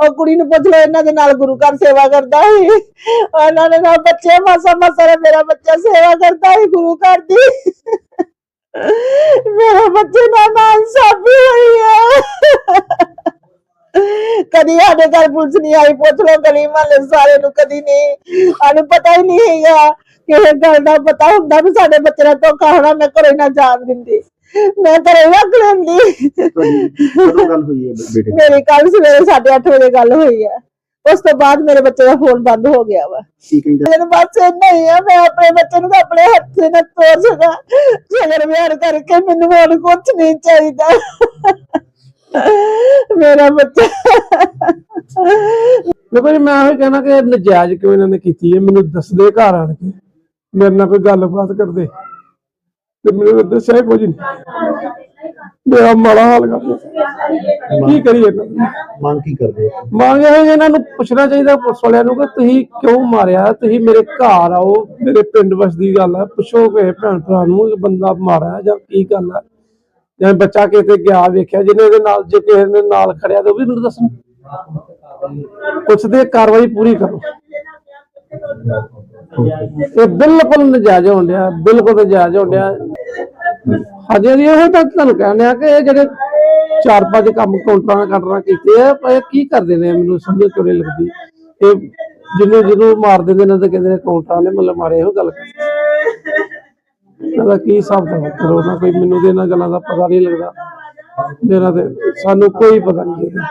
ਉਹ ਕੁੜੀ ਨੂੰ ਪੁੱਛ ਲਓ, ਇਹਨਾਂ ਦੇ ਨਾਲ ਗੁਰੂ ਘਰ ਸੇਵਾ ਕਰਦਾ ਸੀ। ਉਹਨਾਂ ਨੇ ਨਾਲ ਬੱਚੇ, ਮਾਸਾ ਮਾਸਾ ਮੇਰਾ ਬੱਚਾ ਸੇਵਾ ਕਰਦਾ ਸੀ ਗੁਰੂ ਘਰ ਦੀ। ਮੇਰੇ ਬੱਚੇ ਦਾ ਨਾਮ ਸਾਬੀ ਹੋਈ ਹੈ ਕਦੀ ਸਾਡੇ ਘਰ ਪੁਲਿਸ ਨਹੀਂ ਆਈ, ਪੁੱਛ ਲਓ ਗਲੀ ਮਹੱਲੇ ਸਾਰੇ ਨੂੰ, ਕਦੀ ਨਹੀਂ। ਸਾਨੂੰ ਪਤਾ ਹੀ ਨਹੀਂ ਹੈਗਾ। ਕਿਸੇ ਗੱਲ ਦਾ ਪਤਾ ਹੁੰਦਾ ਵੀ ਸਾਡੇ ਬੱਚੇ ਦਾ ਧੋਖਾ ਹੋਣਾ, ਮੈਂ ਘਰੇ ਨਾ ਜਾਣ ਦਿੰਦੀ। ਮੈਂ ਘਰੇ ਰੱਖ ਲੈਂਦੀ ਤੁਹਾਡੀ ਕਦੋਂ ਗੱਲ ਹੋਈ ਹੈ ਬੇਟੇ ਦੀ? ਮੇਰੀ ਕੱਲ ਸਵੇਰੇ 8:30 ਵਜੇ ਗੱਲ ਹੋਈ ਹੈ। ਉਸ ਤੋਂ ਬਾਅਦ ਮੇਰੇ ਬੱਚੇ ਦਾ ਫੋਨ ਬੰਦ ਹੋ ਗਿਆ ਵਾ। ਕੀ ਕਹਿੰਦਾ? ਮੈਨੂੰ ਬਸ ਇੰਨਾ ਹੀ ਆ ਮੈਂ ਆਪਣੇ ਬੱਚੇ ਨੂੰ ਤਾਂ ਆਪਣੇ ਹੱਥੇ ਨਾਲ ਤੋਰ ਸਕਾਂ ਜਗਰ ਵਿਹਾਰ ਕਰਕੇ ਮੈਨੂੰ ਹੋਰ ਕੁਝ ਨਹੀਂ ਚਾਹੀਦਾ। ਮੇਰਾ ਬੱਚਾ। ਦੇਖੋ ਜੀ ਮੈਂ ਇਹ ਕਹਿਣਾ ਕਿ ਨਜਾਇਜ਼ ਕਿਉਂ ਇਹਨਾਂ ਨੇ ਕੀਤੀ ਹੈ? ਮੈਨੂੰ ਦੱਸਦੇ ਘਰ ਆਣ ਕੇ। ਮੇਰੇ ਨਾਲ ਕੋਈ ਗੱਲਬਾਤ ਕਰਦੇ। ਤੇ ਮੈਨੂੰ ਦੱਸਿਆ ਹੀ ਕੁਝ ਨਹੀਂ। ਮੇਰਾ ਮਾੜਾ ਹਾਲ ਕਰਦੇ ਕੀ ਕਰੀਏ? ਦਾ? ਮੰਗ ਕੀ ਕਰਦੇ ਮੰਗ ਇਹ ਹੈ ਕਿ ਇਹਨਾਂ ਨੂੰ ਪੁੱਛਣਾ ਚਾਹੀਦਾ ਪੁਲਿਸ ਵਾਲਿਆਂ ਨੂੰ ਕਿ ਤੁਸੀਂ ਕਿਉਂ ਮਾਰਿਆ? ਤੁਸੀਂ ਮੇਰੇ ਘਰ ਆਓ ਮੇਰੇ ਪਿੰਡ ਵਸਦੀ ਗੱਲ ਹੈ ਪੁੱਛੋ ਕਿ ਭੈਣ ਭਰਾ ਨੂੰ ਕਿ ਬੰਦਾ ਮਾਰਿਆ ਜਾਂ ਕੀ ਗੱਲ ਹੈ ਜਾਂ ਬੱਚਾ ਕਿਤੇ ਗਿਆ ਵੇਖਿਆ ਜਿਹਨੇ ਇਹਦੇ ਨਾਲ ਜੇ ਕਿਸੇ ਨੇ ਨਾਲ ਖੜਿਆ ਤਾਂ ਉਹ ਵੀ ਮੈਨੂੰ ਦੱਸਣ। ਪੁੱਛਦੇ ਕਾਰਵਾਈ ਪੂਰੀ ਕਰੋ। ਇਹ ਬਿਲਕੁਲ ਨਜਾਇਜ਼ ਹੋਣ ਡਿਆ, ਬਿਲਕੁਲ ਨਜਾਇਜ਼ ਹੋਣ ਡਿਆ। ਹਾਂਜੀ ਹਾਂਜੀ ਉਹ ਤਾਂ ਤੁਹਾਨੂੰ ਕਹਿੰਦੇ ਆ ਕਿ ਇਹ ਜਿਹੜੇ ਚਾਰ ਪੰਜ ਕੰਮ ਕਾਊਂਟਰਾਂ ਕੱਟਣਾ ਕੀਤੇ ਆ, ਪਰ ਇਹ ਕੀ ਕਰਦੇ ਨੇ ਮੈਨੂੰ ਸਮਝ ਕਿਉਂ ਨਹੀਂ ਲੱਗਦੀ। ਇਹ ਜਿਹਨੂੰ ਜਿਹਨੂੰ ਮਾਰ ਦਿੰਦੇ ਨੇ ਤਾਂ ਕਹਿੰਦੇ ਨੇ ਕਾਊਂਟਰਾਂ ਨੇ ਮਤਲਬ ਮਾਰੇ, ਇਹੋ ਗੱਲ ਇਹਦਾ ਕੀ ਹਿਸਾਬ ਦਾ ਕਰੋ ਨਾ ਕੋਈ ਮੈਨੂੰ ਤੇ ਇਹਨਾਂ ਗੱਲਾਂ ਦਾ ਪਤਾ ਨਹੀਂ ਲੱਗਦਾ। ਮੇਰਾ ਤੇ ਸਾਨੂੰ ਕੋਈ ਪਤਾ ਨਹੀਂ ਲੱਗਦਾ।